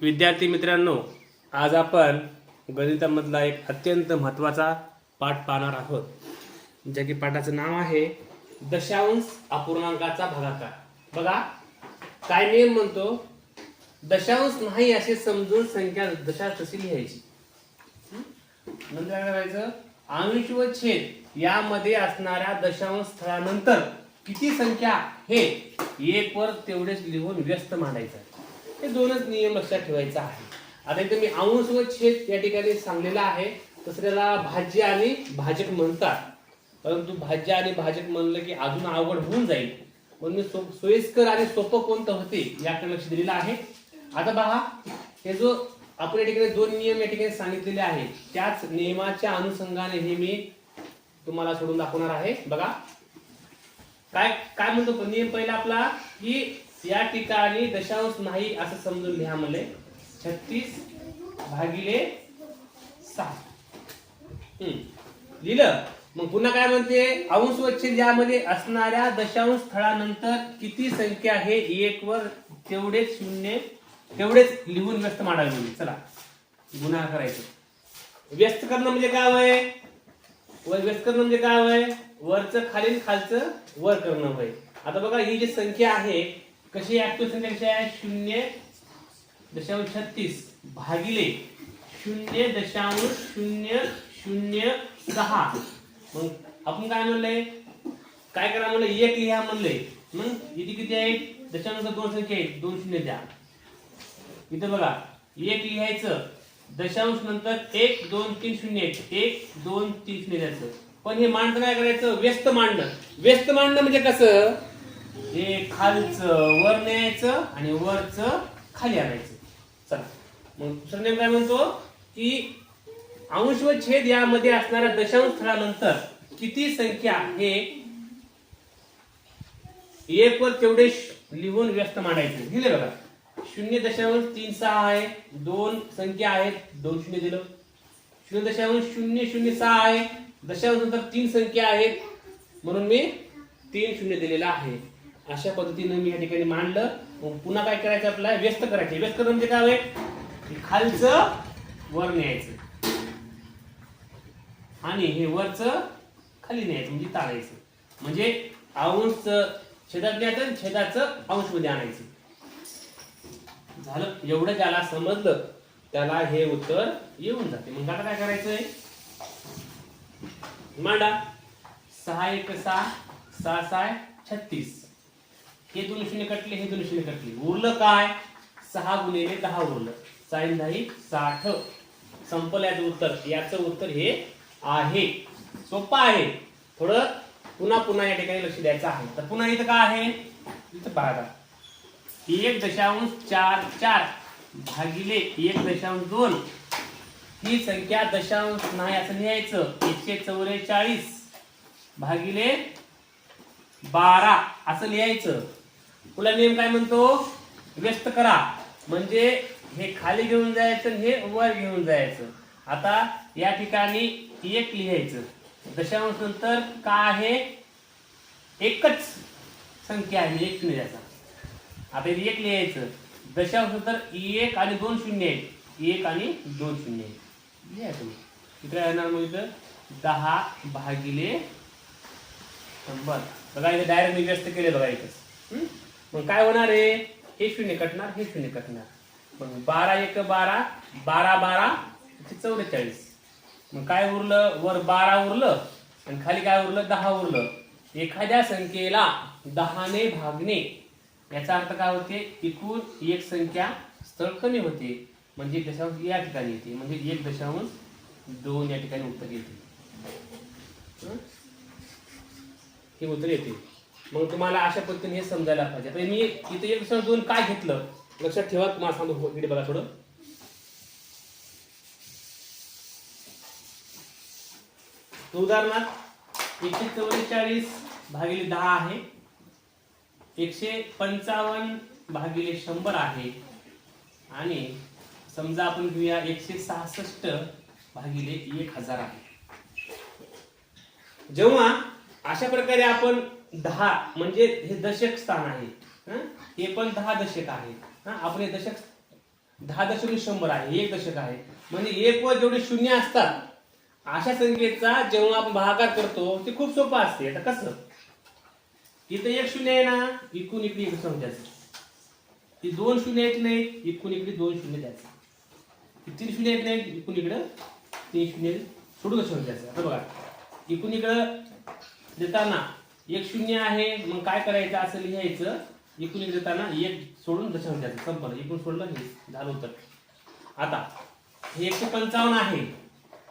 विद्यार्थी मित्रांनो आज आपण गणितामधला एक अत्यंत महत्त्वाचा पाठ पाहणार आहोत ज्या की पाठाचं नाव आहे दशांश अपूर्णांकाचा भागाकार. बघा काय नियम म्हणतो? दशांश नाही असे समजून संख्या दशा तशी लिहायची. नंतर काय करायचं अंश व छेद यामध्ये असणाऱ्या दशांश स्थळानंतर किती संख्या हे एक वर तेवढेच लिहून व्यस्त मांडायचं. हे दोनच नियम लक्षात ठेवायचा आहे. आता इथे मी अंश व छेद या ठिकाणी सांगलेला आहे. तसं भाज्य आणि भाजक म्हणतात. परंतु भाज्य आणि भाजक म्हणलं की अजून अवघड होऊन जाईल. म्हणून मी सो- सोयीस्कर आणि सोपं कोणतं होते याकडे लक्ष दिलेलं आहे. आता पहा हे जो आपण या ठिकाणी दोन नियम या ठिकाणी सांगितलेले आहे त्याच नियमाच्या अनुषंगाने हे मी तुम्हाला सोडून दाखवणार आहे. बघा. काय काय म्हणतो नियम पहिला आपला? की या ठिकाणी दशांश नाही असं समजून घ्या मला. छत्तीस भागिले सहा. हम्म. लिहिलं. मग पुन्हा काय म्हणते? अंश वच्छेद यामध्ये असणाऱ्या दशांश स्थळानंतर किती संख्या हे एक वर तेवढेच शून्य तेवढेच लिहून व्यस्त मांडावे म्हणजे चला. गुन्हा करायचं. व्यस्त करणं म्हणजे काय वय? वर व्यस्त करणं म्हणजे काय वय? वरचं खालील खालचं वर करणं वय. आता बघा ही जी संख्या आहे कशी ऍक्टिव्ह संख्या कशी आहे? शून्य दशांश छत्तीस. भागिले शून्य दशांश शून्य शून्य सहा. मग आपण काय म्हणलंय? काय करा म्हणलं? एक लिहा म्हणलंय. मग इथे किती आहे? दशांश दोन संख्या आहेत. दोन शून्य द्या. इथं बघा एक लिहायचं. दशांश नंतर एक दोन तीन शून्य एक एक दोन तीन शून्य द्यायचं. पण हे मांडणं काय करायचं? व्यस्त मांडणं. व्यस्त मांडणं म्हणजे कसं? हे खालचं वर न्यायचं आणि वरचं खाली आणायचं. चला. मग दुसरा नियम काय म्हणतो? की अंश व छेद यामध्ये असणाऱ्या दशांश स्थळानंतर किती संख्या हे एक वर तेवढे लिहून व्यस्त मांडायचे. लिहिले बघा. शून्य दशांश तीन सहा आहे. दोन संख्या आहेत. दोन शून्य दिलं. शून्य दशांश शून्य शून्य सहा आहे. दशांश नंतर तीन संख्या आहेत. म्हणून मी तीन शून्य दिलेला आहे. अशा पद्धतीने मी या ठिकाणी मांडलं. मग पुन्हा काय करायचं आपल्याला? व्यस्त करायचे. व्यस्त म्हणजे काय खालचं वर न्यायचं. आणि हे वरचं खाली न्यायचं म्हणजे ताळायचं. म्हणजे अंश छेदात न्यायचं छेदाचं अंशमध्ये आणायचं. झालं? एवढं ज्याला समजलं त्याला हे उत्तर येऊन जाते. मग आता काय करायचंय? मांडा. सहा एक सहा सहा सहा छत्तीस. हे दोन शून्य कटले हे दोन शून्य कटले. उरलं काय? सहा गुणिले दहा उरलं. साईन दहा साठ. संपलं याचं उत्तर. याचं उत्तर हे आहे. सोपं आहे. थोडं पुन्हा पुन्हा या ठिकाणी लक्ष द्यायचं आहे. तर पुन्हा इथं काय आहे? इथं पाहता एक दशांश चार चार भागिले एक दशांश दोन. ही संख्या दशांश नाही असं लिहायचं. एकशे चौवेचाळीस भागिले बारा असं लिहायचं. पुढला नियम काय म्हणतो? व्यस्त करा. म्हणजे हे खाली घेऊन जायचं आणि हे वर घेऊन जायचं. आता या ठिकाणी एक लिहायचं. दशांश नंतर का आहे? एकच संख्या आहे एक शून्य द्यायचा आता एक लिहायचं. दशांश नंतर एक आणि दोन शून्य आहेत. एक आणि दोन शून्य आहेत. लिहा तुम्ही. इथं येणार मग इथं? दहा भागिले शंभर. बघा इथे डायरेक्ट मी व्यस्त केले बघा इथं. मग काय होणार आहे? हे शून्य कटणार हे शून्य कटणार. मग बारा एक बारा बारा बारा चौवेचाळीस. मग काय उरलं? वर बारा उरलं आणि खाली काय उरलं? दहा उरलं. एखाद्या संख्येला दहाने भागणे. याचा अर्थ काय होते? एकूण एक संख्या स्थळ कमी होते. म्हणजे दशांश या ठिकाणी येते. म्हणजे एक दशांश दोन या ठिकाणी उत्तर येते. हे उत्तर येते. मग तुम्हाला अशा पद्धतीने हे समजायला पाहिजे. तर मी इथे एक दोन काय घेतलं? लक्षात ठेवा तुम्हाला सांगतो इकडे बघा थोडं. तो उदाहरणार्थ एकशे चव्वेचाळीस भागिले दहा आहे. एकशे पंचावन्न भागिले शंभर आहे. आणि समजा आपण घेऊया एकशे सहासष्ट भागिले एक हजार आहे. जेव्हा अशा प्रकारे आपण दहा म्हणजे हे दशक स्थान आहे. हे? पण दहा दशक आहे. हं? आपण हे दशक दहा दशक शंभर आहे. एक दशक आहे. म्हणजे एक व जेवढे शून्य असतात अशा संख्येचा जेव्हा आपण भागाकार करतो ते खूप सोपं असते. आता कसं? इथं एक शून्य आहे ना इकून इकडे एक समजायचं ती दोन शून्य येत नाही इकून इकडे दोन शून्य द्यायचं तीन शून्य येत नाही इकून इकडं तीन शून्य सोडून समजायचं द्यायचं आता बघा इकून इकडं देताना एक शून्य आहे मग काय करायचं असं लिहायचं. इकून लिहिताना देताना एक सोडून दशम द्यायचं संपलं. इकून सोडलं हे झालं होतं आता हे एकशे पंचावन्न आहे.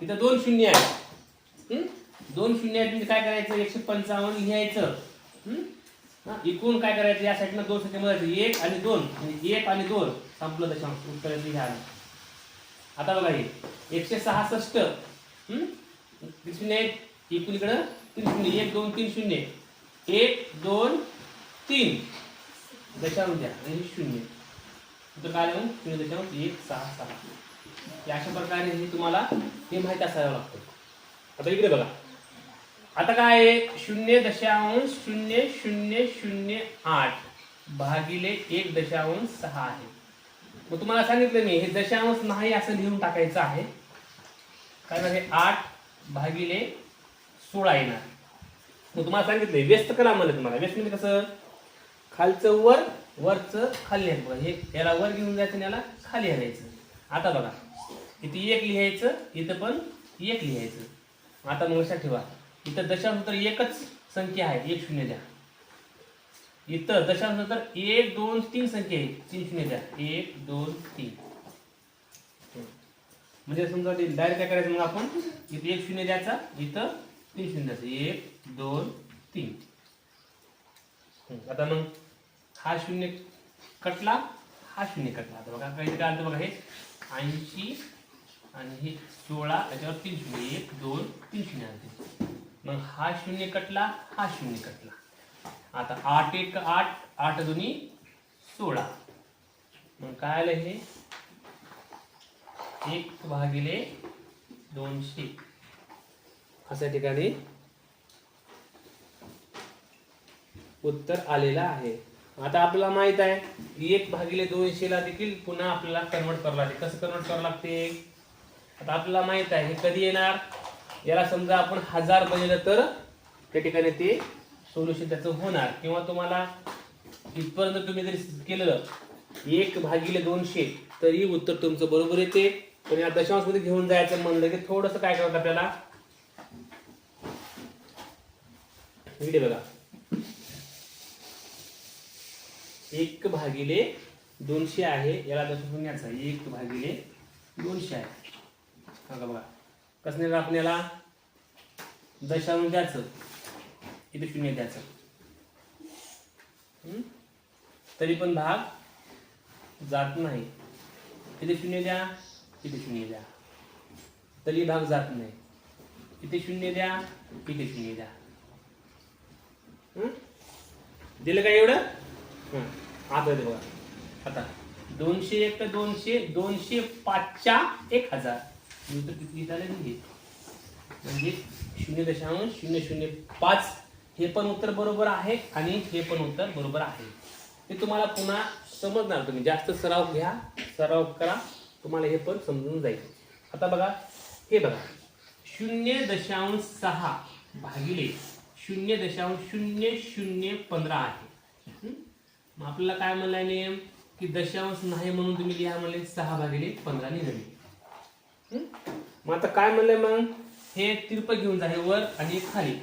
तिथं दोन शून्य आहे दोन शून्य आहेत म्हणजे काय करायचं? एकशे पंचावन्न लिहायचं. एकूण काय करायचं? या साईडनं दोन संख्या मिळायचं एक आणि दोन. म्हणजे एक आणि दोन. संपलं दशांश उत्तर लिहायला आता बघा हे. एकशे सहासष्ट. शून्य एक एकूण इकडं तीन शून्य. एक दोन तीन शून्य. एक दोन तीन. दशांश द्या. आणि शून्य. तर काय आलं शून्य दशांश एक सहा सहा. या अशा प्रकारे हे तुम्हाला हे माहीत असावं लागतं. आता इकडे बघा. आता काय आहे? शून्य दशांश शून्य शून्य शून्य आठ भागिले एक दशांश सहा आहे. मग तुम्हाला सांगितलं मी हे दशांश नाही असं लिहून टाकायचं आहे. कारण हे आठ भागिले सोळा येणार. मग तुम्हाला सांगितलंय व्यस्त करा म्हणलं तुम्हाला व्यस्त म्हणजे कसं? खालचं वर वरचं खाली आहे. बघा हे याला वर घेऊन जायचं आणि याला खाली आणायचं. आता बघा इथे एक लिहायचं इथं पण एक लिहायचं. आता मग लक्षात ठेवा इथं दशांश तर एकच संख्या आहे एक शून्य द्या. इथं दशांश तर एक दोन तीन संख्या आहे तीन शून्य द्या. एक दोन तीन. म्हणजे समजा डायरेक्ट काय करायचं मग आपण? इथे एक शून्य द्यायचा इथं तीन शून्य द्यायचं. एक दोन तीन. आता मग हा शून्य कटला हा शून्य कटला. आता बघा काही काय आलं बघा हे. ऐंशी आणि हे सोळा याच्यावर तीन शून्य. एक दोन तीन शून्य आणते मग हा शून्य कटला हा शून्य कटला. आता आठ एक आठ आठ दोन्ही सोळा. मग काय आलं हे? एक भागिले दोनशे. अशा ठिकाणी उत्तर आलेलं आहे. आता आपल्याला माहीत आहे e एक भागिले दोनशेला देखील पुन्हा आपल्याला कन्वर्ट करावं लागते. कसं कन्वर्ट करावं लागते? आता आपल्याला माहीत आहे हे कधी येणार? याला समजा आपण हजार बनवलं तर त्या ठिकाणी ते सोल्युशन त्याचं होणार. किंवा तुम्हाला इथपर्यंत तुम्ही जरी केलं एक भागिले दोनशे तरी उत्तर तुमचं बरोबर येते. पण या दशांशमध्ये घेऊन जायचं म्हणलं की थोडंसं काय करायचं आपल्याला? इकडे बघा. एक भागिले दोनशे आहे. याला दशपुण्याचा एक भागिले दोनशे आहे. बघा बघा. कसं नाही आपल्याला दशांश द्यायचं. इथे शून्य द्यायचं. तरी पण भाग जात नाही. इथे शून्य द्या. इथे शून्य द्या. तरी भाग जात नाही. इथे शून्य द्या. इथे शून्य द्या. दिलं का एवढं? हं. आता दे बघा आता दोनशे एक तर दोनशे दोनशे पाचच्या एक हजार. युद्ध किती झाले म्हणजे म्हणजे शून्य दशांश शून्य शून्य पाच. हे पण उत्तर बरोबर आहे आणि हे पण उत्तर बरोबर आहे. ते तुम्हाला पुन्हा समजणार तुम्ही. जास्त सराव घ्या सराव करा. तुम्हाला हे पण समजून जाईल. आता बघा हे बघा. शून्य दशांश सहा भागिले शून्य दशांश शून्य शून्य पंधरा आहे. मग आपल्याला काय म्हणलं आहे नियम? की दशांश नाही म्हणून तुम्ही लिहा म्हणले सहा भागिले पंधरा निघाले. मग आता काय म्हणलंय मग? हे तिरप घेऊन जा हे वर आणि खाली.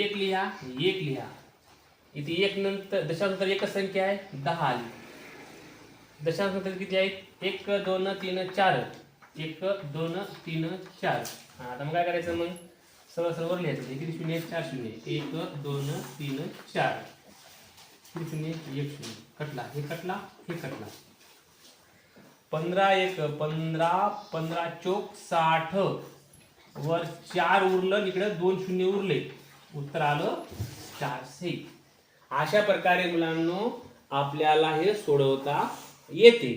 एक लिहा एक लिहा. इथे एक नंतर दशांतर एकच संख्या आहे दहा आली. दशांश नंतर किती आहेत एक दोन तीन चार. एक दोन तीन चार. हा, आता मग काय करायचं मग? सरळ सरळ वर लिहायचं. किती शून्य चार शून्य. एक दोन तीन चार. किती शून्य एक शून्य कटला. हे कटला हे कटला. पंधरा एक पंधरा पंधरा चोक साठ. वर चार उरलं इकडे दोन शून्य उरले. उत्तर आलं चारशे. अशा प्रकारे मुलांनो आपल्याला हे सोडवता येते.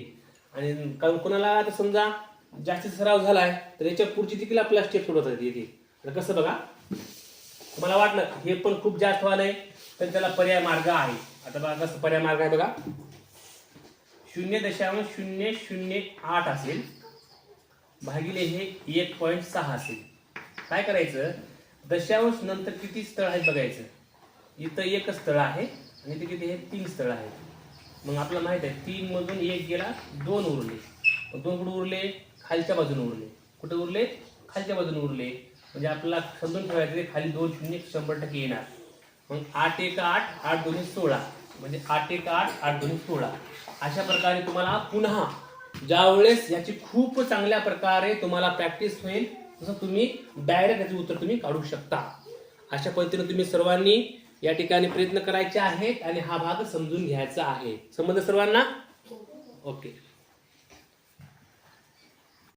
आणि कारण कोणाला आता समजा जास्तीत सराव झालाय तर याच्या पुढची देखील आपल्याला स्टेप सोडवता येते. कसं बघा तुम्हाला वाटलं हे पण खूप जास्त व्हायलंय तर त्याला पर्याय मार्ग आहे. आता बघा कसं पर्याय मार्ग आहे बघा. शून्य दशांश शून्य शून्य आठ असेल. भागिले हे एक पॉईंट सहा असेल. काय करायचं? दशांश नंतर किती स्थळ आहेत बघायचं? इथं एक स्थळ आहे आणि इथे किती हे तीन स्थळ आहेत. मग आपल्याला माहीत आहे तीन मधून एक गेला दोन उरले. दोन कुठे उरले? खालच्या बाजूने उरले. कुठे उरले? खालच्या बाजूने उरले. म्हणजे आपल्याला समजून ठेवायचं ते खाली दोन शून्य शंभर टक्के येणार. मग आठ एक आठ आठ दोन्ही सोळा. म्हणजे आठ एक आठ आठ दोन्ही सोळा. अशा प्रकारे तुम्हाला पुन्हा ज्यावेळेस याची खूप चांगल्या प्रकारे तुम्हाला प्रॅक्टिस होईल तसं तुम्ही डायरेक्ट याचे उत्तर तुम्ही काढू शकता. अशा पद्धतीने तुम्ही सर्वांनी या ठिकाणी प्रयत्न करायचे आहेत आणि हा भाग समजून घ्यायचा आहे. समजलं सर्वांना? ओके.